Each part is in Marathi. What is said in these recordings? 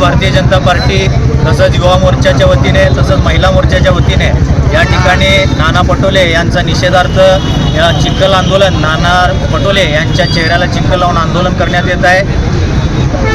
भारतीय जनता पार्टी तसंच युवा मोर्चाच्या वतीने तसंच महिला मोर्चाच्या वतीने या ठिकाणी नाना पटोले यांचा निषेधार्थ या चिखल आंदोलन नाना पटोले यांच्या चेहऱ्याला चिखल लावून आंदोलन करण्यात येत आहे.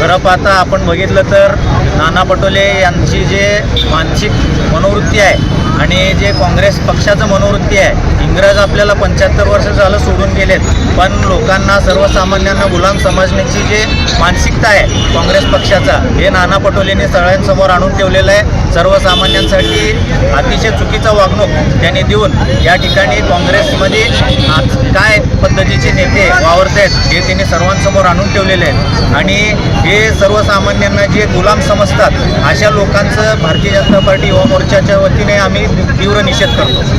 खरं पाहता आपण बघितलं तर नाना पटोले यांची जे मानसिक मनोवृत्ती आहे आणि जे काँग्रेस पक्षाचं मनोवृत्ती आहे इंग्रज आपल्याला पंच्याहत्तर वर्ष झालं सोडून गेलेत. पण लोकांना सर्वसामान्यांना गुलाम समजण्याची जे मानसिकता आहे काँग्रेस पक्षाचा हे नाना पटोलेने सगळ्यांसमोर आणून ठेवलेलं आहे. सर्वसामान्यांसाठी अतिशय चुकीचा वागणूक त्यांनी देऊन या ठिकाणी काँग्रेसमध्ये आज काय पद्धतीचे नेते वावरत आहेत हे त्यांनी सर्वांसमोर आणून ठेवलेले आहेत आणि हे सर्वसामान्यांना जे गुलाम समजतात अशा लोकांचं भारतीय जनता पार्टी युवा मोर्चाच्या वतीने आम्ही तीव्र निषेध करतो.